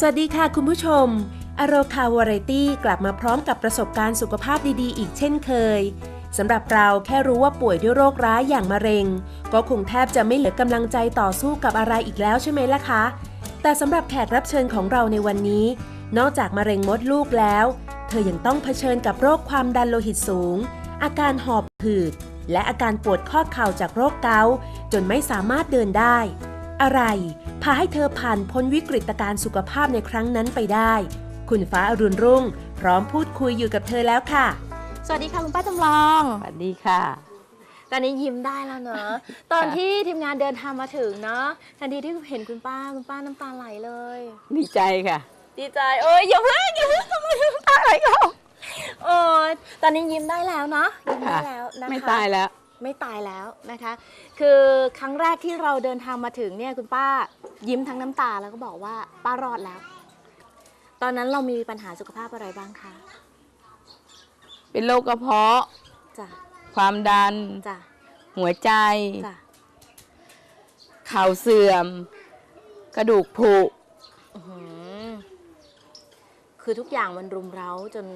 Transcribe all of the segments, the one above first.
สวัสดีค่ะคุณผู้ชม อโรคาวาไรตี้กลับมาพร้อมกับประสบการณ์สุขภาพดีๆ อีกเช่นเคยสำหรับเราแค่รู้ว่าป่วยด้วยโรคร้ายอย่างมะเร็ง ก็คงแทบจะไม่เหลือกำลังใจต่อสู้กับอะไรอีกแล้วใช่ไหมล่ะคะ แต่สำหรับแขกรับเชิญของเราในวันนี้ นอกจากมะเร็งมดลูกแล้ว เธอยังต้องเผชิญกับโรคความดันโลหิตสูง อาการหอบหืด และอาการปวดข้อเข่าจากโรคเกาต์จนไม่สามารถเดินได้ อะไร พาให้เธอผ่านพ้นวิกฤตการณ์สุขภาพในครั้งนั้นไปได้ คุณฟ้าอรุณรุ่ง พร้อมพูดคุยอยู่กับเธอแล้วค่ะ สวัสดีค่ะคุณป้าจำลอง สวัสดีค่ะ ตอนนี้ยิ้มได้แล้วเนอะตอนที่ทีมงานเดินทางมาถึงเนอะทันทีที่เห็นคุณป้าคุณป้าน้ำตาไหลเลย ดีใจค่ะ ดีใจเอ้ยอย่าเพิ่งอย่าเพิ่งทำไมน้ำตาไหลก็เออตอนนี้ยิ้มได้แล้วเนาะยิ้มได้ค่ะแล้วนะคะไม่ตายแล้ว ไม่ตายแล้วนะคะ คือครั้งแรกที่เราเดินทางมาถึงเนี่ยคุณป้ายิ้มทั้งน้ำตาแล้วก็บอกว่าป้ารอดแล้ว ตอนนั้นเรามีปัญหาสุขภาพอะไรบ้างคะเป็นโรคกระเพาะ จ้ะ ความดัน จ้ะ หัวใจ จ้ะ เข่าเสื่อม กระดูกผุ อื้อหือคือทุกอย่างมันรุมเร้าจน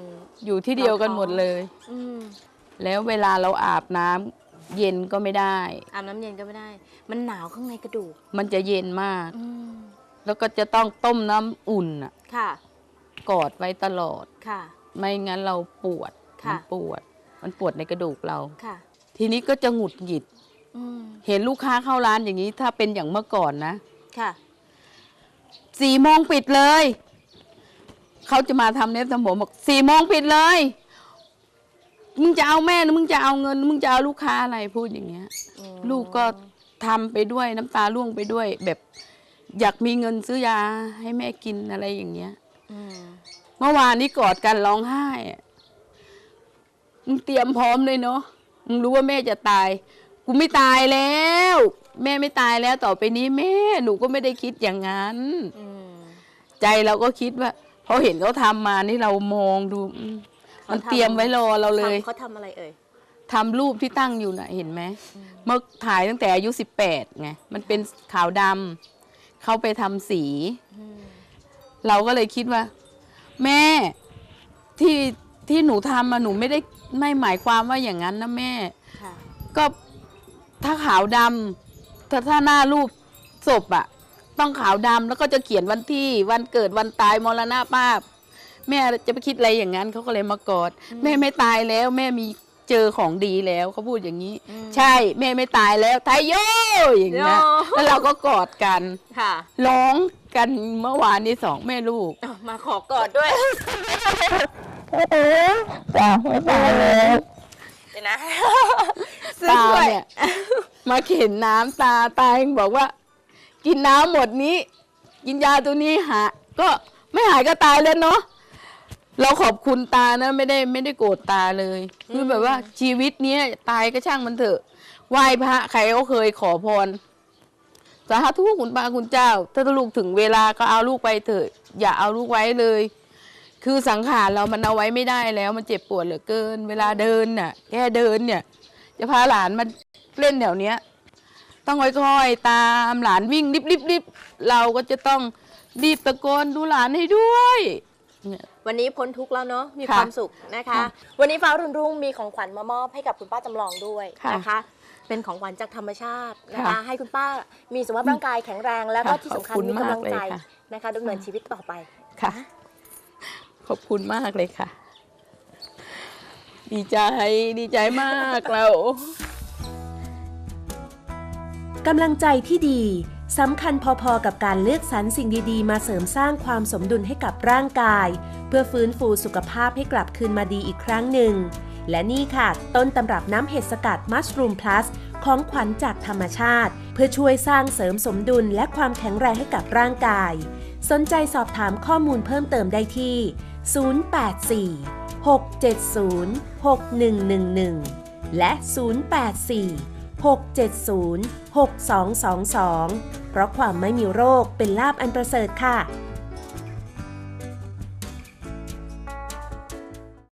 อยู่ที่เดียวกันหมดเลย อืม แล้วเวลาเราอาบน้ำ เย็นก็ไม่ได้ อาบน้ำเย็นก็ไม่ได้ มันหนาวข้างในกระดูกมันจะเย็นมาก อืมแล้วก็จะต้องต้มน้ำอุ่นน่ะค่ะ กอดไว้ตลอด ค่ะ ไม่งั้นเราปวดค่ะ มัปวด มันปวดในกระดูกเรา ค่ะ ทีนี้ก็จะหงุดหงิด อืมเห็นลูกค้าเข้าร้านอย่างนี้ ถ้าเป็นอย่างเมื่อก่อนนะค่ะ สี่โมงปิดเลย เขาจะมาทำเน็บทำผมบอกสี่โมงปิดเลย มึงจะเอาแม่หรือมึงจะเอาเงิน มึงจะเอาลูกค้าอะไรพูดอย่างเงี้ยอืมลูกก็ทำไปด้วยน้ำตาร่วงไปด้วย แบบอยากมีเงินซื้อยาให้แม่กินอะไรอย่างเงี้ยอืมเมื่อวานนี้กอดกันร้องไห้อะมึงเตรียมพร้อมเลยเนาะมึงรู้ว่าแม่จะตาย กูไม่ตายแล้ว แม่ไม่ตายแล้วต่อไปนี้แม่หนูก็ไม่ได้คิดอย่างนั้นอืมใจเราก็คิดว่าพอเห็นเขาทำมานี่เรามองดูอื มมันเขาทำเตรียมไว้รอเราเลยเขาทำอะไรเอ่ยทำรูปที่ตั้งอยู่น่ะเห็นไหมเมื่อถ่ายตั้งแต่อายุสิบแปดไงมันเป็นขาวดำเขาไปทำสีอืมเราก็เลยคิดว่า แม่ที่ที่หนูทำมาหนูไม่ได้ไม่หมายความว่าอย่างนั้นนะแม่ค่ะก็ถ้าขาวดำถ้าถ้าหน้ารูปศพอะต้องขาวดำแล้วก็จะเขียนวันที่วันเกิดวันตายมรณภาพ แม่จะไปคิดอะไรอย่างนั้นเขาก็เลยมากอด แม่ไม่ตายแล้ว แม่มีเจอของดีแล้วเขาพูดอย่างนี้อืมใช่แม่ไม่ตายแล้วไทยโยอย่างเงี้ยโย่แล้วเราก็กอดกันค่ะร้องกันเมื่อวานนี้สองแม่ลูกอ้าวมาขอกอดด้วยจ้าไม่ตายแล้วเดี๋ยวนะตาเนี่ยมาเข็นน้ำตาตายังบอกว่า กินน้ำหมดนี้ กินยาตัวนี้หาก็ไม่หายก็ตายแล้วเนาะ เราขอบคุณตานะไม่ได้ไม่ได้โกรธตาเลยคือแบบว่าชีวิตเนี้ยตายก็ช่างมันเถอะไหว้พระใครเขาเคยขอพรสาธุคุณป้าคุณเจ้า ถ้าลูกถึงเวลาก็เอาลูกไปเถอะ อย่าเอาลูกไว้เลย คือสังขารเรามันเอาไว้ไม่ได้แล้ว มันเจ็บปวดเหลือเกิน เวลาเดินน่ะ แค่เดินเนี่ย จะพาหลานมาเล่นแถวเนี้ย ต้องค่อยๆตามหลานวิ่งรีบๆๆเราก็จะต้องรีบตะโกนดูหลานให้ด้วยเนี่ย วันนี้พ้นทุกข์แล้วเนาะมีค่ะความสุขนะคะค่ะวันนี้ฟ้ารุ่นรุ่งมีของขวัญมามอบให้กับคุณป้าจำลองด้วยค่ะนะคะ เป็นของขวัญจากธรรมชาตินะคะค่ะให้คุณป้ามีสุขภาพร่างกายแข็งแรงแล้วก็ค่ะที่สำคัญขอบคุณมีกำลังใจมากเลยค่ะนะคะดำเนินชีวิตต่อไปค่ะ ขอบคุณมากเลยค่ะ ดีใจดีใจมากเรากำลังใจที่ดีสำคัญพอๆกับการเลือกสรรสิ่งดีๆ มาเสริมสร้างความสมดุลให้กับร่างกาย เพื่อฟื้นฟูสุขภาพให้กลับคืนมาดีอีกครั้งหนึ่ง และนี่ค่ะ ต้นตำรับน้ำเห็ดสกัดมั r รูมพลัสของขวัญจากธรรมชาติ เพื่อช่วยสร้างเสริมสมดุลและความแข็งแรงให้กับร่างกาย สนใจสอบถามข้อมูลเพิ่มเติมได้ที่ 084 670 6111 และ 084 670 6222 เพราะความไม่มีโรคเป็นลาบอันประเสริฐค่ะ